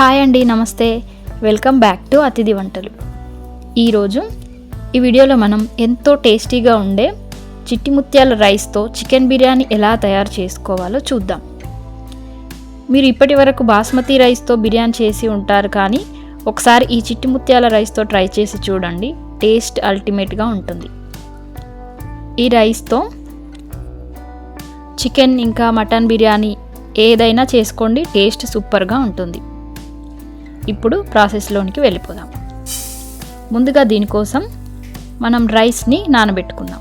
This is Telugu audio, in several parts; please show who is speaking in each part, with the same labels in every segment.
Speaker 1: హాయ్ అండి నమస్తే. వెల్కమ్ బ్యాక్ టు అతిథి వంటలు. ఈరోజు ఈ వీడియోలో మనం ఎంతో టేస్టీగా ఉండే చిట్టి ముత్యాల రైస్తో చికెన్ బిర్యానీ ఎలా తయారు చేసుకోవాలో చూద్దాం. మీరు ఇప్పటి వరకు బాస్మతి రైస్తో బిర్యానీ చేసి ఉంటారు కానీ ఒకసారి ఈ చిట్టి ముత్యాల రైస్తో ట్రై చేసి చూడండి. టేస్ట్ అల్టిమేట్గా ఉంటుంది. ఈ రైస్తో చికెన్ ఇంకా మటన్ బిర్యానీ ఏదైనా చేసుకోండి. టేస్ట్ సూపర్గా ఉంటుంది. ఇప్పుడు ప్రాసెస్లోనికి వెళ్ళిపోదాం. ముందుగా దీనికోసం మనం రైస్ని నానబెట్టుకుందాం.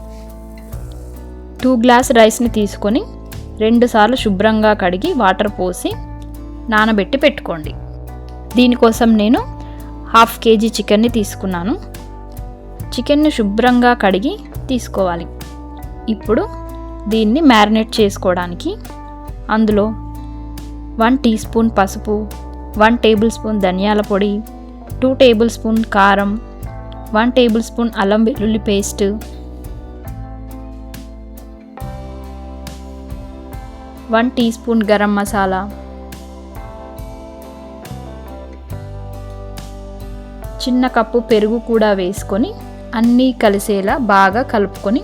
Speaker 1: టూ గ్లాస్ రైస్ని తీసుకొని రెండుసార్లు శుభ్రంగా కడిగి వాటర్ పోసి నానబెట్టి పెట్టుకోండి. దీనికోసం నేను హాఫ్ కేజీ చికెన్ని తీసుకున్నాను. చికెన్ని శుభ్రంగా కడిగి తీసుకోవాలి. ఇప్పుడు దీన్ని మ్యారినేట్ చేసుకోవడానికి అందులో వన్ టీ స్పూన్ పసుపు వన్ టేబుల్ స్పూన్ ధనియాల పొడి టూ టేబుల్ స్పూన్ కారం వన్ టేబుల్ స్పూన్ అల్లం వెల్లుల్లి paste. One teaspoon garam masala. చిన్న కప్పు పెరుగు కూడా వేసుకొని అన్నీ కలిసేలా బాగా కలుపుకొని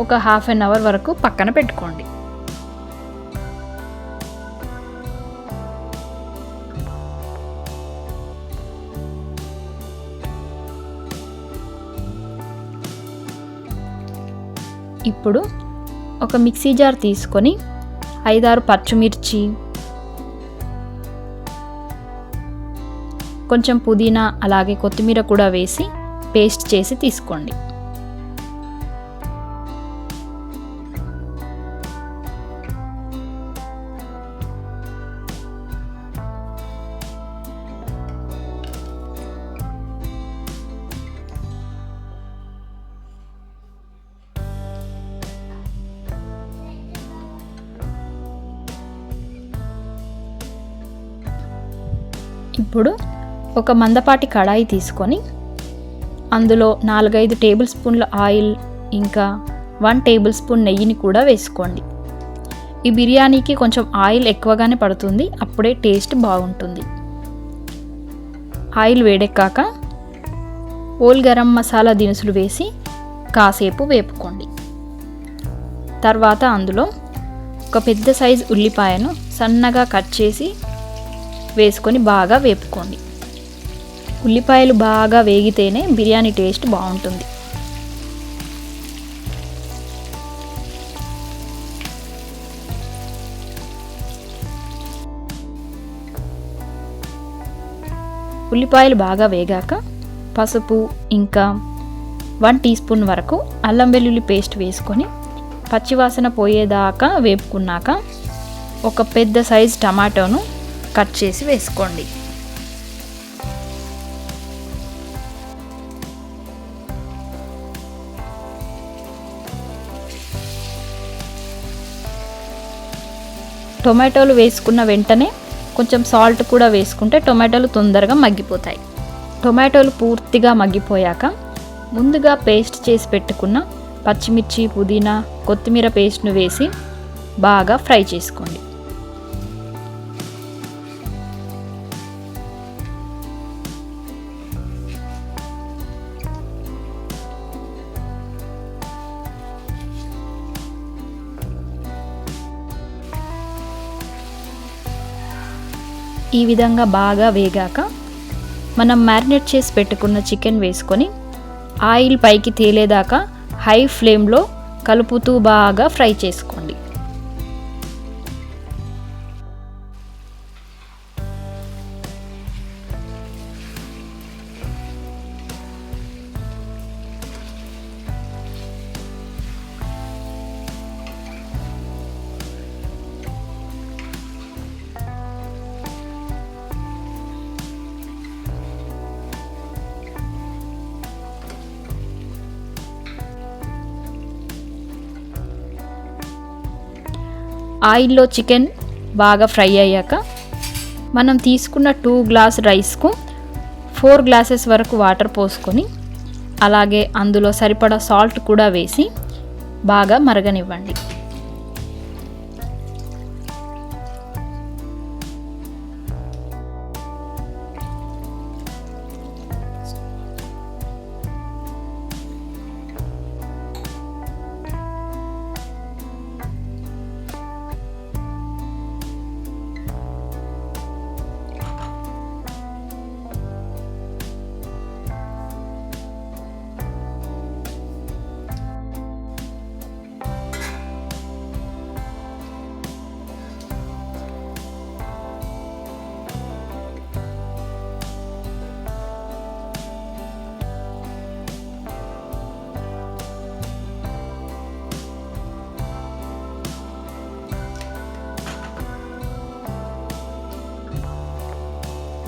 Speaker 1: ఒక హాఫ్ అన్ అవర్ వరకు పక్కన పెట్టుకోండి. ఇప్పుడు ఒక మిక్సీ జార్ తీసుకొని ఐదారు పచ్చిమిర్చి కొంచెం పుదీనా అలాగే కొత్తిమీర కూడా వేసి పేస్ట్ చేసి తీసుకోండి. ఇప్పుడు ఒక మందపాటి కడాయి తీసుకొని అందులో నాలుగైదు టేబుల్ స్పూన్ల ఆయిల్ ఇంకా వన్ టేబుల్ స్పూన్ నెయ్యిని కూడా వేసుకోండి. ఈ బిర్యానీకి కొంచెం ఆయిల్ ఎక్కువగానే పడుతుంది అప్పుడే టేస్ట్ బాగుంటుంది. ఆయిల్ వేడెక్కాక ఓల్ గరం మసాలా దినుసులు వేసి కాసేపు వేపుకోండి. తర్వాత అందులో ఒక పెద్ద సైజు ఉల్లిపాయను సన్నగా కట్ చేసి వేసుకొని బాగా వేపుకోండి. ఉల్లిపాయలు బాగా వేగితేనే బిర్యానీ టేస్ట్ బాగుంటుంది. ఉల్లిపాయలు బాగా వేగాక పసుపు ఇంకా వన్ టీ స్పూన్ వరకు అల్లం వెల్లుల్లి పేస్ట్ వేసుకొని పచ్చివాసన పోయేదాకా వేపుకున్నాక ఒక పెద్ద సైజ్ టమాటోను కట్ చేసి వేసుకోండి. టొమాటోలు వేసుకున్న వెంటనే కొంచెం సాల్ట్ కూడా వేసుకుంటే టొమాటోలు తొందరగా మగ్గిపోతాయి. టొమాటోలు పూర్తిగా మగ్గిపోయాక ముందుగా పేస్ట్ చేసి పెట్టుకున్న పచ్చిమిర్చి పుదీనా కొత్తిమీర పేస్ట్ను వేసి బాగా ఫ్రై చేసుకోండి. ఈ విధంగా బాగా వేగాక మనం మ్యారినేట్ చేసి పెట్టుకున్న చికెన్ వేసుకొని ఆయిల్ పైకి తేలేదాకా హై ఫ్లేమ్లో కలుపుతూ బాగా ఫ్రై చేసుకోండి. ఆయిల్లో చికెన్ బాగా ఫ్రై అయ్యాక మనం తీసుకున్న టూ గ్లాస్ రైస్కు ఫోర్ గ్లాసెస్ వరకు వాటర్ పోసుకొని అలాగే అందులో సరిపడా సాల్ట్ కూడా వేసి బాగా మరగనివ్వండి.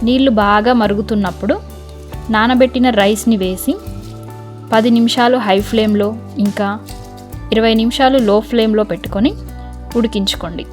Speaker 1: నీళ్ళు బాగా మరుగుతున్నప్పుడు నానబెట్టిన రైస్ని వేసి పది నిమిషాలు హై ఫ్లేమ్లో ఇంకా ఇరవై నిమిషాలు లో ఫ్లేమ్లో పెట్టుకొని ఉడికించుకోండి.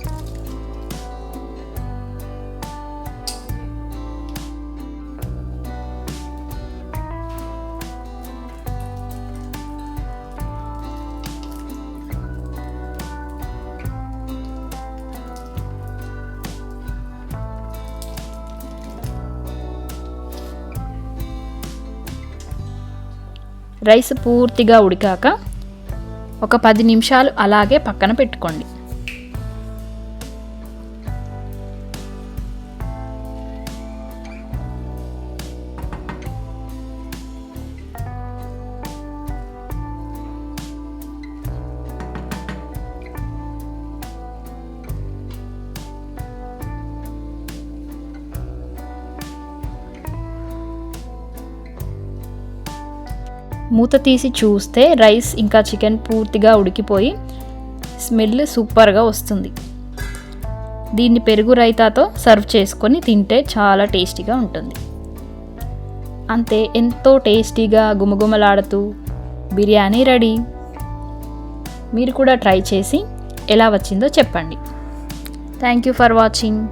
Speaker 1: రైస్ పూర్తిగా ఉడికాక ఒక పది నిమిషాలు అలాగే పక్కన పెట్టుకోండి. మూత తీసి చూస్తే రైస్ ఇంకా చికెన్ పూర్తిగా ఉడికిపోయి స్మెల్ సూపర్గా వస్తుంది. దీన్ని పెరుగు రైతాతో సర్వ్ చేసుకొని తింటే చాలా టేస్టీగా ఉంటుంది. అంతే ఎంతో టేస్టీగా గుమగుమలాడుతూ బిర్యానీ రెడీ. మీరు కూడా ట్రై చేసి ఎలా వచ్చిందో చెప్పండి. Thank you for watching.